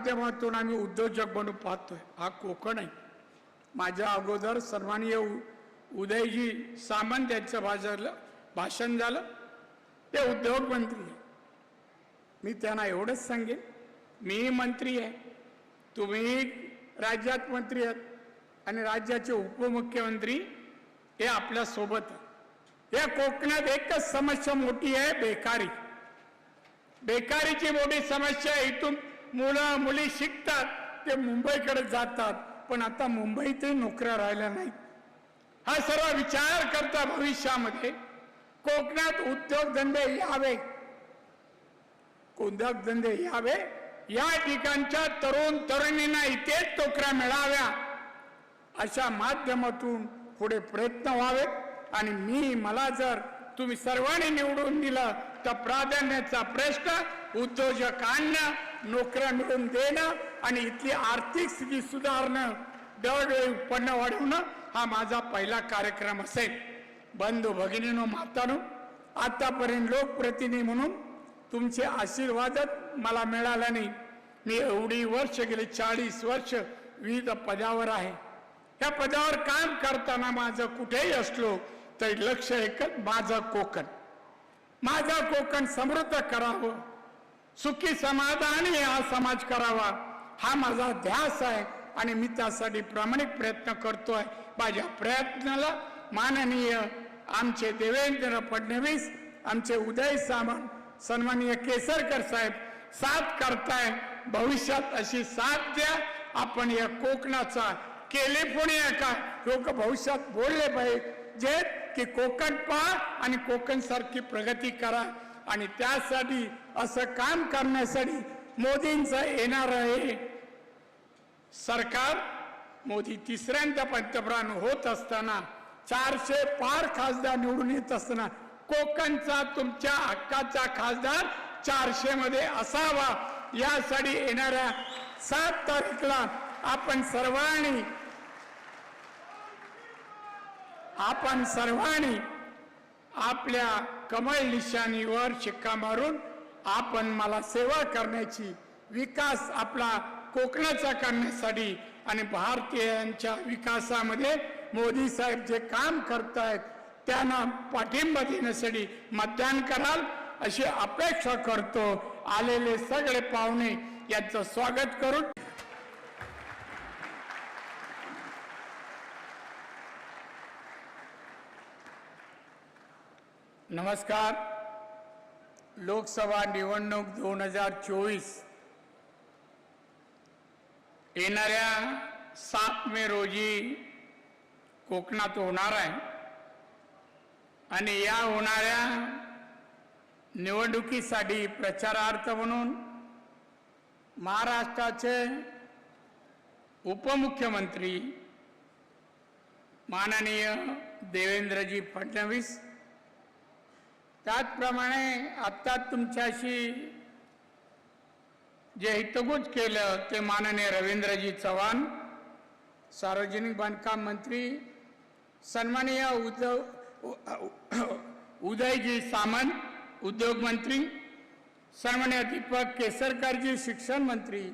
माध्यमातून आम्ही उद्योजक बनू पाहतोय. हा कोकण आहे. माझ्या अगोदर सन्माननीय उदयजी सामंत यांचं भाजलं भाषण झालं. ते उद्योग मंत्री आहे. मी त्यांना एवढंच सांगेन. मी मंत्री आहे. तुम्ही राज्यात मंत्री आहात. आणि राज्याचे उपमुख्यमंत्री हे आपल्यासोबत या कोकणात एकच समस्या मोठी आहे बेकारी. बेकारीची मोठी समस्या आहे. इथून मुलं मुली शिकतात ते मुंबईकडे जातात. पण आता मुंबईतही नोकऱ्या राहिल्या नाहीत. हा सर्व विचार करता भविष्यामध्ये कोकणात उद्योगधंदे यावे. उद्योगधंदे यावे. या ठिकाणच्या तरुण तरुणींना इथेच नोकऱ्या मिळाव्या. अशा माध्यमातून पुढे प्रयत्न व्हावेत. आणि मी मला जर तुम्ही सर्वांनी निवडून दिलं तर प्राधान्याचा प्रश्न उद्योजक आणणं नोकऱ्या मिळवून देणं आणि इथली आर्थिक स्थिती सुधारणं दरवेळी उत्पन्न वाढवणं हा माझा पहिला कार्यक्रम असेल. बंधू भगिनीनो मातानो आतापर्यंत लोकप्रतिनिधी म्हणून तुमचे आशीर्वादच मला मिळाला नाही. मी एवढी वर्ष गेली चाळीस वर्ष विविध पदावर आहे. या पदावर काम करताना माझं कुठेही असलो तरी लक्ष एकच माझं कोकण. माझं कोकण समृद्ध करावं. सुखी समाधानी हा समाज करावा. हा माझा ध्यास आहे आणि मी त्यासाठी प्रामाणिक प्रयत्न करतोय. माझ्या प्रयत्नाला माननीय आमचे देवेंद्र फडणवीस आमचे उदय सामंत सन्माननीय केसरकर साहेब साथ करताय. भविष्यात अशी साथ द्या. आपण या कोकणाचा कॅलिफोर्निया का लोक भविष्यात बोलले पाहिजे जे की कोकण पहा आणि कोकण सारखी प्रगती करा. आणि त्यासाठी असं काम करण्यासाठी मोदींचं येणार आहे. सरकार मोदी तिसऱ्यांदा पंतप्रधान होत असताना चारशे पार खासदार निवडून येत असताना कोकणचा तुमच्या हक्काचा खासदार चारशे मध्ये असावा. यासाठी येणाऱ्या सात तारीखला आपण सर्वांनी आपण सर्वांनी आपल्या कमळ निशाणीवर शिक्का मारून आपण मला सेवा करण्याची विकास आपला कोकणाचा करण्यासाठी आणि भारतीयांच्या विकासामध्ये मोदी साहेब जे काम करतायत त्यांना पाठिंबा देण्यासाठी मतदान कराल अशी अपेक्षा करतो. आलेले सगळे पाहुणे यांचं स्वागत करून नमस्कार. लोकसभा निवडणूक दोन हजार चोवीस. येणाऱ्या सात मे रोजी कोकणात होणार आहे. आणि या होणाऱ्या निवडणुकीसाठी प्रचारार्थ म्हणून महाराष्ट्राचे उपमुख्यमंत्री माननीय देवेंद्रजी फडणवीस त्याचप्रमाणे आत्ता तुमच्याशी जे हितगुज केलं ते माननीय रवींद्रजी चव्हाण सार्वजनिक बांधकाम मंत्री सन्माननीय उद्धव उदयजी सामंत उद्योग मंत्री सन्माननीय दीपक केसरकरजी शिक्षण मंत्री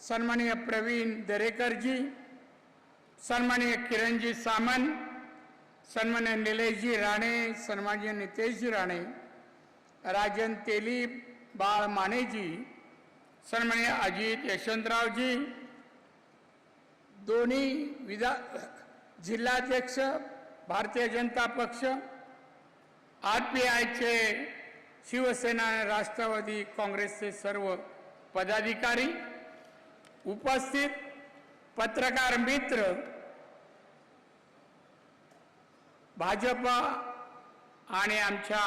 सन्माननीय प्रवीण दरेकरजी सन्माननीय किरणजी सामंत सन्मान्य निलेशजी राणे सन्मान्य नितेशजी राणे राजन तेली बाळ मानेजी सन्मान्य अजित यशवंतरावजी दोन्ही विधा जिल्हाध्यक्ष भारतीय जनता पक्ष आर पी आयचे शिवसेना राष्ट्रवादी काँग्रेसचे सर्व पदाधिकारी उपस्थित पत्रकार मित्र भाजप आणि आमच्या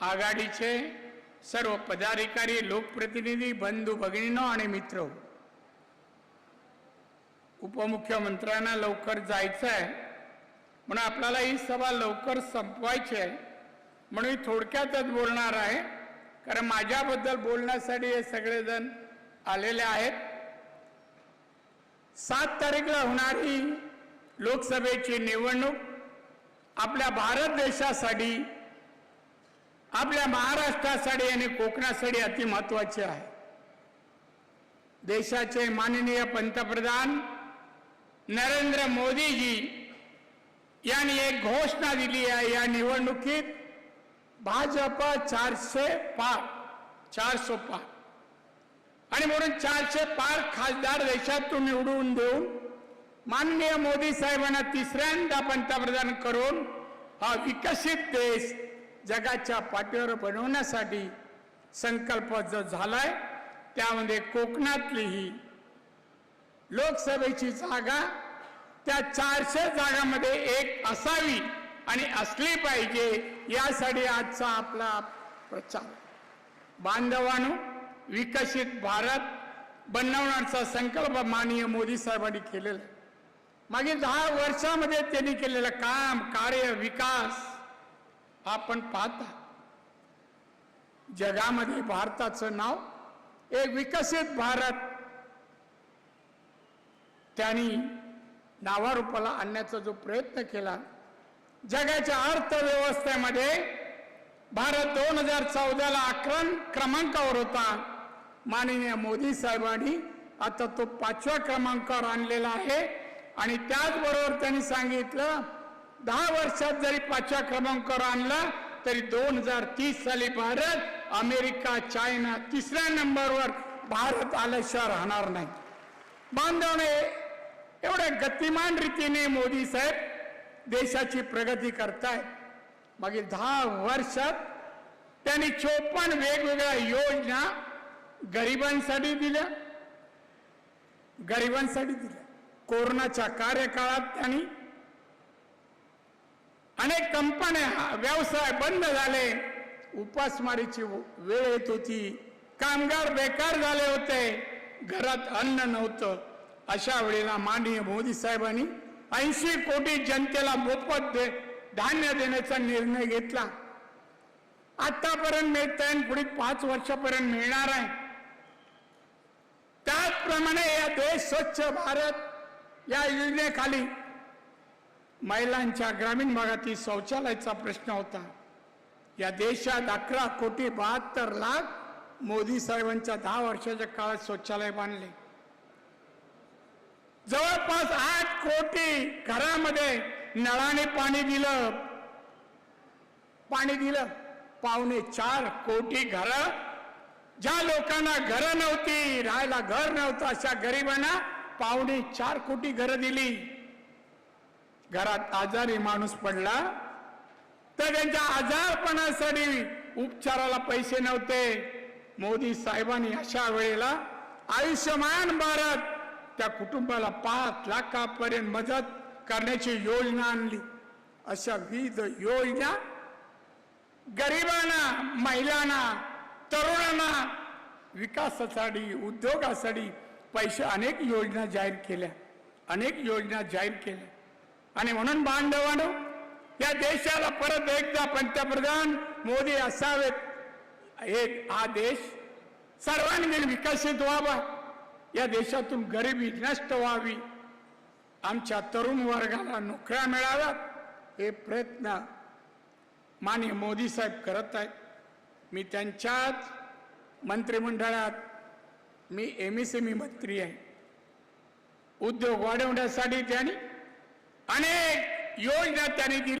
आघाडीचे सर्व पदाधिकारी लोकप्रतिनिधी बंधू भगिनीनो आणि मित्र. उपमुख्यमंत्र्यांना लवकर जायचं आहे म्हणून आपल्याला ही सभा लवकर संपवायची आहे. म्हणून मी थोडक्यातच बोलणार आहे. कारण माझ्याबद्दल बोलण्यासाठी हे सगळेजण आलेले आहेत. सात तारीखला होणारी लोकसभेची निवडणूक आपल्या भारत देशासाठी आपल्या महाराष्ट्रासाठी आणि कोकणासाठी अति महत्वाची आहे. देशाचे माननीय पंतप्रधान नरेंद्र मोदीजी यांनी एक घोषणा दिली आहे या निवडणुकीत भाजप चारशे पार चारशे पार. आणि म्हणून चारशे पार खासदार देशातून निवडून देऊन माननीय मोदी साहेबांना तिसऱ्यांदा पंतप्रधान करून हा विकसित देश जगाच्या पाठीवर बनवण्यासाठी संकल्प जो झालाय त्यामध्ये कोकणातली ही लोकसभेची जागा त्या चारशे जागामध्ये एक असावी आणि असली पाहिजे यासाठी आजचा आपला प्रचार बांधवानो विकसित भारत बनवण्याचा संकल्प माननीय मोदी साहेबांनी केलेला आहे. मागील दहा वर्षामध्ये त्यांनी केलेलं काम कार्य विकास आपण पाहता. जगामध्ये भारताचं नाव एक विकसित भारत. त्यांनी नावारूपाला आणण्याचा जो प्रयत्न केला जगाच्या अर्थव्यवस्थेमध्ये भारत दोन हजार चौदाला अकरा क्रमांकावर होता. माननीय मोदी साहेबांनी आता तो पाचव्या क्रमांकावर आणलेला आहे. आणि त्याचबरोबर त्यांनी सांगितलं दहा वर्षात जरी पाचव्या क्रमांकावर आणला तरी दोन हजार तीस साली भारत अमेरिका चायना तिसऱ्या नंबरवर भारत आल्याशिवाय राहणार नाही. बांधवणे एवढ्या गतिमान रीतीने मोदी साहेब देशाची प्रगती करतायत मागील दहा वर्षात त्यांनी चोपन्न वेगवेगळ्या योजना गरिबांसाठी दिल्या. गरिबांसाठी दिल्या. कोरोनाच्या कार्यकाळात त्यांनी अनेक कंपन्या व्यवसाय बंद झाले. उपासमारीची वेळ येत होती. कामगार बेकार झाले होते. घरात अन्न नव्हतं. अशा वेळेला माननीय मोदी साहेबांनी ऐंशी कोटी जनतेला मोफत दे धान्य देण्याचा निर्णय घेतला. आतापर्यंत मिळत आहे पुढे पाच वर्षापर्यंत मिळणार आहे. त्याचप्रमाणे या देश स्वच्छ भारत या योजनेखाली महिलांच्या ग्रामीण भागातील शौचालयाचा प्रश्न होता. या देशात अकरा कोटी बहात्तर लाख मोदी साहेबांच्या दहा वर्षाच्या काळात शौचालय बांधले. जवळपास आठ कोटी घरामध्ये नळाने पाणी दिलं. पाणी दिलं. पावणे चार कोटी घर. ज्या लोकांना घरं नव्हती राहायला घर नव्हतं अशा गरिबांना पावणे चार कोटी घरं दिली. घरात आजारी माणूस पडला तर त्यांच्या आजारपणासाठी उपचाराला पैसे नव्हते. मोदी साहेबांनी अशा वेळेला आयुष्यमान भारत त्या कुटुंबाला पाच लाखापर्यंत मदत करण्याची योजना आणली. अशा विविध योजना गरिबांना महिलांना तरुणांना विकासासाठी उद्योगासाठी पैसे अनेक योजना जाहीर केल्या अनेक योजना जाहीर केल्या. आणि म्हणून बांधवानो या देशाला परत एकदा पंतप्रधान मोदी असावेत. एक हा देश सर्वांगीण विकसित व्हावा. या देशातून गरिबी नष्ट व्हावी. आमच्या तरुण वर्गाला नोकऱ्या मिळाव्यात. हे प्रयत्न माननीय मोदी साहेब करत आहेत. मी त्यांच्याच मंत्रिमंडळात मी एम एस एम ई मंत्री आहे. उद्योग वाढवण्यासाठी त्यांनी अनेक योजना त्यांनी दिली.